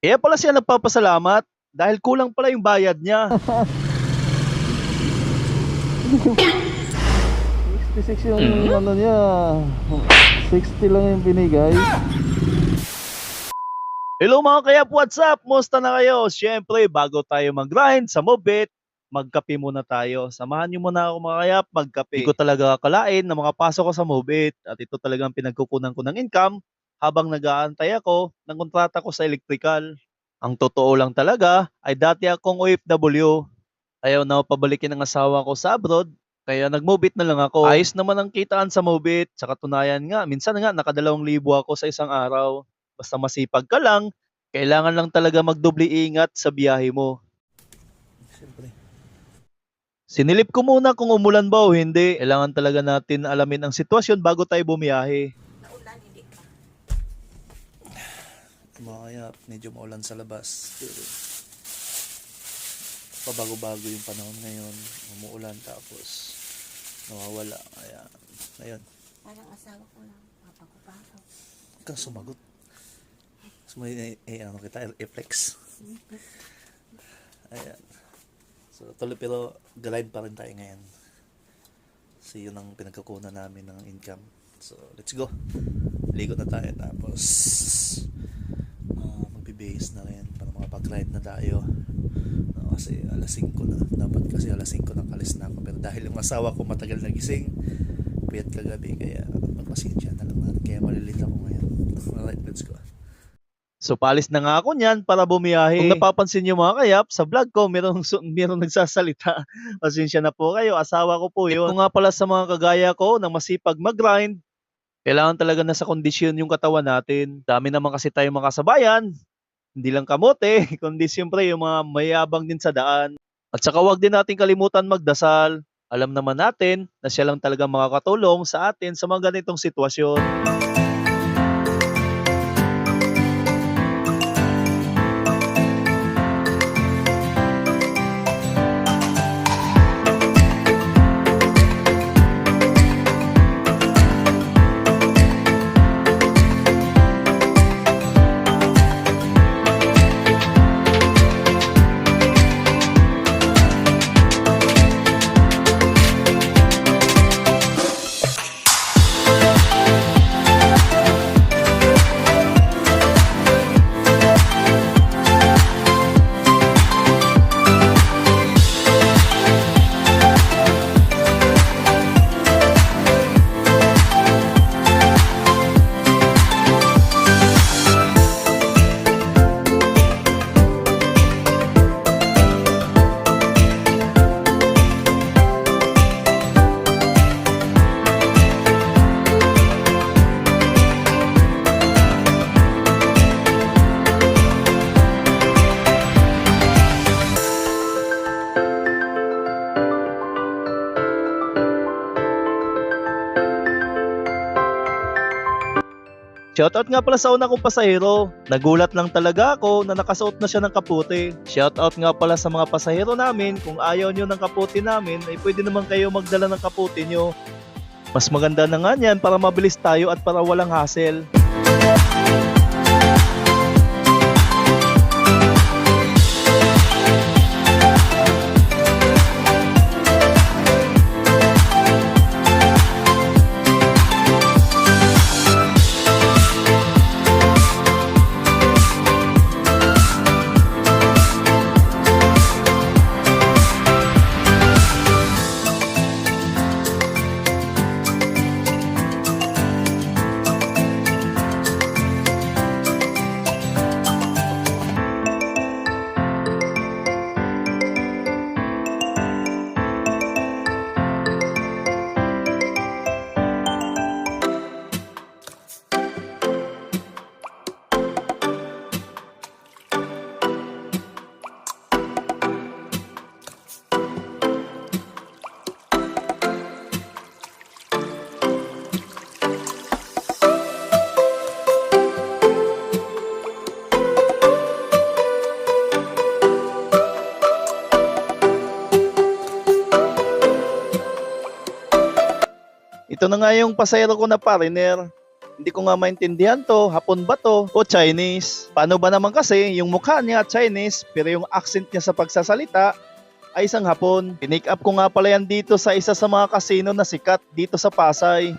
Kaya pala siya nagpapasalamat dahil kulang pala yung bayad niya. 66 yung ano niya. 60 lang yung binigay. Hello mga kayap, what's up? Musta na kayo? Siyempre, bago tayo mag-grind sa Mobit, magkape muna tayo. Samahan niyo muna ako mga kayap, magkape. Hindi ko talaga akalain na makapasok ko sa Mobit at ito talagang pinagkukunan ko ng income habang nag-aantay ako ng kontrata ko sa electrical. Ang totoo lang talaga ay dati akong OFW. Ayaw na pabalikin ng asawa ko sa abroad kaya nag-mobit na lang ako. Ayos naman ang kitaan sa mobit. Sa katunayan nga, minsan nga nakadalawang libo ako sa isang araw. Basta masipag ka lang, kailangan lang talaga magdoble ingat sa biyahe mo. Siyempre. Sinilip ko muna kung umulan ba o hindi. Kailangan talaga natin alamin ang sitwasyon bago tayo bumiyahe. Mga medyo maulan sa labas. Pero pabago-bago yung panahon ngayon. Umuulan tapos nawawala. Kaya, ngayon, Parang asawa ko lang. Papako-pako. huwag kang sumagot. Sumagot eh, eh, ano kita, i-flex. Ayan. So, tuloy pero grind pa rin tayo ngayon. So, yun ang pinagkukunan namin ng income. So, let's go. Ligo na tayo tapos magbibihis na rin para makapag-grind na tayo. No, kasi alas 5 na. Dapat kasi alas 5 na kalis na ako. Pero dahil yung asawa ko matagal nagising, piyat kagabi. Kaya magpasensya na lang natin. Kaya malilit ako ngayon. Alright, let's go. So palis na nga ako niyan para bumiyahe. Kung napapansin niyo mga kayap, sa vlog ko merong, merong nagsasalita. Pasensya na po kayo, asawa ko po yun. Kung nga pala sa mga kagaya ko na masipag mag-grind, kailangan talaga nasa kondisyon yung katawan natin. Dami naman kasi tayong mga kasabayan, hindi lang kamote, kundi siyempre yung mga mayabang din sa daan. At saka wag din natin kalimutan magdasal. Alam naman natin na siya lang talaga makakatulong sa atin sa mga ganitong sitwasyon. Shoutout nga pala sa una kong pasahero. Nagulat lang talaga ako na nakasuot na siya ng kaputi. Shoutout nga pala sa mga pasahero namin. Kung ayaw nyo ng kaputi namin, ay pwede naman kayo magdala ng kaputi nyo. Mas maganda na nga yan para mabilis tayo at para walang hassle. Ito na nga yung pasayro ko na partner. Hindi ko nga maintindihan to, Hapon ba to o Chinese? Paano ba naman kasi yung mukha niya Chinese pero yung accent niya sa pagsasalita ay isang Hapon. Pinick up ko nga pala yan dito sa isa sa mga kasino na sikat dito sa Pasay.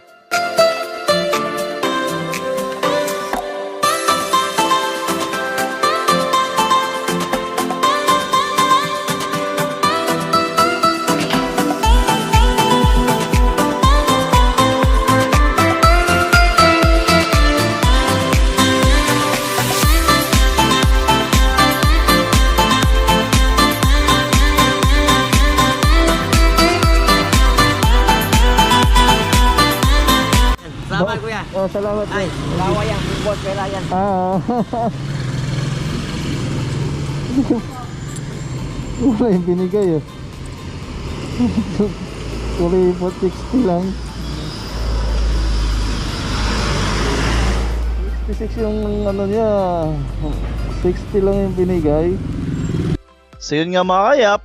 Salamat kuya. Oh, salamat. Ay, lawa yan. Boss, pera yan. Ah. Wala yung binigay eh. Kulay po 60 lang. 66 yung ano niya. 60 lang yung binigay. So yun nga mga kayap,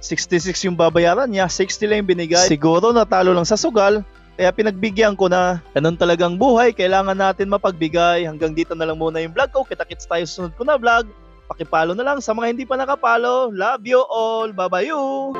66 yung babayaran niya, 60 lang yung binigay. Siguro natalo lang sa sugal, kaya pinagbigyan ko na. Ganun talagang buhay, kailangan natin mapagbigay. Hanggang dito na lang muna yung vlog ko. Kita-kits tayo sa sunod ko na vlog. Pakipalo na lang sa mga hindi pa nakapalo. Love you all. Bye-bye you.